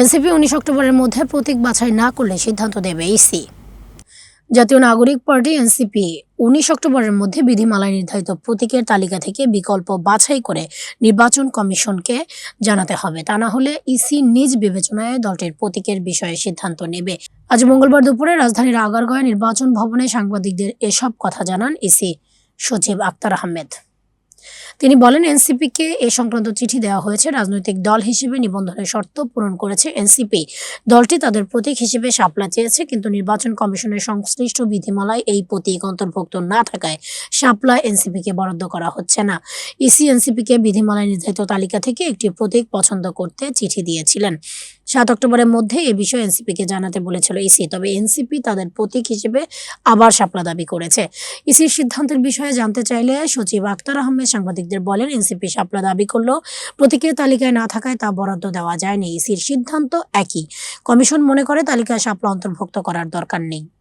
NCP উনিশ অক্টোবরের মধ্যে প্রতীক বাছাই না করলে সিদ্ধান্ত দেবে ইসি। জাতীয় নাগরিক পার্টি এনসিপি উনিশ অক্টোবরের মধ্যে বিধিমালায় নির্ধারিত প্রতীকের তালিকা থেকে বিকল্প বাছাই করে নির্বাচন কমিশনকে জানাতে হবে। তা না হলে ইসি নিজ বিবেচনায় দলটির প্রতীকের বিষয়ে সিদ্ধান্ত নেবে। আজ মঙ্গলবার দুপুরে রাজধানীর আগারগাঁও নির্বাচন ভবনে সাংবাদিকদের এসব কথা জানান ইসি সচিব আক্তার আহমেদ। তিনি বলেন, এনসিপিকে এ সংক্রান্ত চিঠি দেওয়া হয়েছে। রাজনৈতিক দল হিসেবে নিবন্ধনের শর্ত পূরণ করেছে এনসিপি। দলটি তাদের প্রতীক হিসেবে শাপলা চেয়েছে, কিন্তু নির্বাচন কমিশনের সংশ্লিষ্ট বিধিমালায় এই প্রতীক অন্তর্ভুক্ত না থাকায় শাপলা এনসিপিকে বরাদ্দ করা হচ্ছে না। ইসি এনসিপিকে বিধিমালায় নির্ধারিত তালিকা থেকে একটি প্রতীক পছন্দ করতে চিঠি দিয়েছিলেন। সাত অক্টোবরের মধ্যে এ বিষয়ে এনসিপিকে জানাতে বলেছিল ইসি। তবে এনসিপি তাদের প্রতীক হিসেবে আবার সাপলা দাবি করেছে। ইসির সিদ্ধান্তের বিষয়ে জানতে চাইলে সচিব আক্তার আহমেদ সাংবাদিকদের বলেন, এনসিপি সাপলা দাবি করলেও প্রতীকের তালিকায় না থাকায় তা বরাদ্দ দেওয়া যায়নি। ইসির সিদ্ধান্ত একই। কমিশন মনে করে তালিকায় সাপলা অন্তর্ভুক্ত করার দরকার নেই।